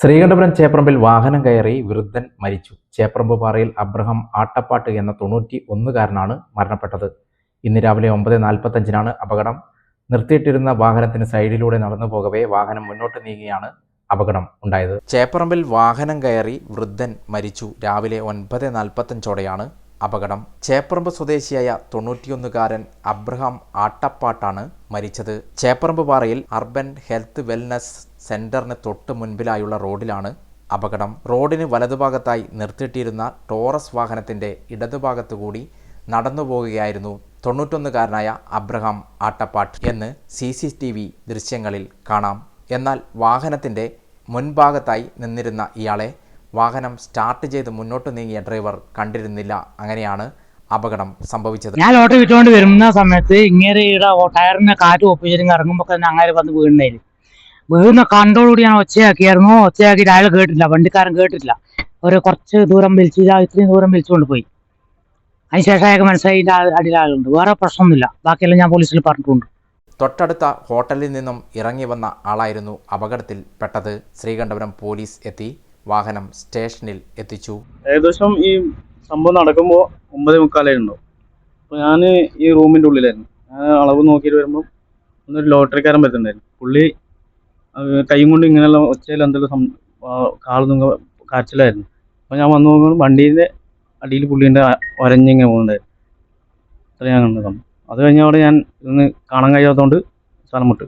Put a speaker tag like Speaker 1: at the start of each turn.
Speaker 1: ശ്രീകണ്ഠപുരം ചേപ്രമ്പിൽ വാഹനം കയറി വൃദ്ധൻ മരിച്ചു. ചേപ്രമ്പ് പാറയിൽ അബ്രഹാം ആട്ടപ്പാട്ട് എന്ന തൊണ്ണൂറ്റി ഒന്നുകാരനാണ് മരണപ്പെട്ടത്. ഇന്ന് രാവിലെ ഒമ്പത് നാൽപ്പത്തഞ്ചിനാണ് അപകടം. നിർത്തിയിട്ടിരുന്ന വാഹനത്തിന് സൈഡിലൂടെ നടന്നു പോകവേ വാഹനം മുന്നോട്ട് നീങ്ങിയാണ് അപകടം ഉണ്ടായത്. ചേപ്പറമ്പിൽ വാഹനം കയറി വൃദ്ധൻ മരിച്ചു. രാവിലെ ഒൻപത് നാൽപ്പത്തഞ്ചോടെയാണ് അപകടം. ചേപ്പറമ്പ് സ്വദേശിയായ തൊണ്ണൂറ്റിയൊന്നുകാരൻ അബ്രഹാം ആട്ടപ്പാട്ടാണ് മരിച്ചത്. ചേപ്പറമ്പ് പാറയിൽ അർബൻ ഹെൽത്ത് വെൽനസ് സെന്ററിന് തൊട്ട് മുൻപിലായുള്ള റോഡിലാണ് അപകടം. റോഡിന് വലതുഭാഗത്തായി നിർത്തിയിട്ടിരുന്ന ടോറസ് വാഹനത്തിന്റെ ഇടതുഭാഗത്തുകൂടി നടന്നു പോകുകയായിരുന്നു തൊണ്ണൂറ്റൊന്നുകാരനായ അബ്രഹാം ആട്ടപ്പാട്ട് എന്ന് സി സി ടി വി ദൃശ്യങ്ങളിൽ കാണാം. എന്നാൽ വാഹനത്തിന്റെ മുൻഭാഗത്തായി നിന്നിരുന്ന ഇയാളെ വാഹനം സ്റ്റാർട്ട് ചെയ്ത് മുന്നോട്ട് നീങ്ങിയ ഡ്രൈവർ കണ്ടിരുന്നില്ല. അങ്ങനെയാണ് അപകടം സംഭവിച്ചത്.
Speaker 2: ഞാൻ ഓട്ടോ വിട്ടുകൊണ്ട് വരുന്ന സമയത്ത് ഇങ്ങനെ ടയറിന് കാറ്റ് ഒപ്പിച്ചിരുന്ന് ഇറങ്ങുമ്പോൾ തന്നെ അങ്ങനെ വന്ന് വീണേൽ വീഴുന്ന കണ്ടോടുകൂടി ഞാൻ ഒച്ചയാക്കിയായിരുന്നു. ഒച്ചയാക്കിയിട്ട് അയാൾ കേട്ടില്ല വണ്ടിക്കാരൻ കേട്ടില്ല ഒരു കുറച്ച് ദൂരം വിളിച്ചു ഇതാ ഇത്രയും ദൂരം വിളിച്ചുകൊണ്ട് പോയി. അതിനുശേഷം അയാൾക്ക് മനസ്സിലായി അടിയിൽ ആളുണ്ട്. വേറെ പ്രശ്നമൊന്നുമില്ല. ബാക്കിയെല്ലാം ഞാൻ പോലീസിൽ പറഞ്ഞിട്ടുണ്ട്.
Speaker 1: തൊട്ടടുത്ത ഹോട്ടലിൽ നിന്നും ഇറങ്ങി വന്ന ആളായിരുന്നു അപകടത്തിൽ പെട്ടത് ശ്രീകണ്ഠപുരം പോലീസ് എത്തി. വാഹനം സ്റ്റേഷനിൽ എത്തിച്ചു.
Speaker 3: ഏകദേശം ഈ സംഭവം നടക്കുമ്പോൾ ഒമ്പത് മുക്കാലായിട്ടുണ്ടാവും അപ്പോൾ ഞാൻ ഈ റൂമിന്റെ ഉള്ളിലായിരുന്നു. ഞാൻ അളവ് നോക്കിയിട്ട് വരുമ്പോൾ ഒന്നൊരു ലോട്ടറിക്കാരൻ പറ്റുന്നുണ്ടായിരുന്നു പുള്ളി കൈയും കൊണ്ട് ഇങ്ങനെയുള്ള ഒച്ചയിൽ എന്തെങ്കിലും സം കാളുന്ന കാച്ചിലായിരുന്നു. അപ്പോൾ ഞാൻ വന്നു നോക്കുമ്പോൾ വണ്ടീന്റെ അടിയിൽ പുള്ളീന്റെ ഒരഞ്ഞിങ്ങനെ പോകുന്നുണ്ടായിരുന്നു അത്ര ഞാൻ കണ്ടതാണ് അത് കഴിഞ്ഞ അവിടെ ഞാൻ ഇന്ന് കാണാൻ കഴിയാത്തതുകൊണ്ട് സ്ഥലം വിട്ടു.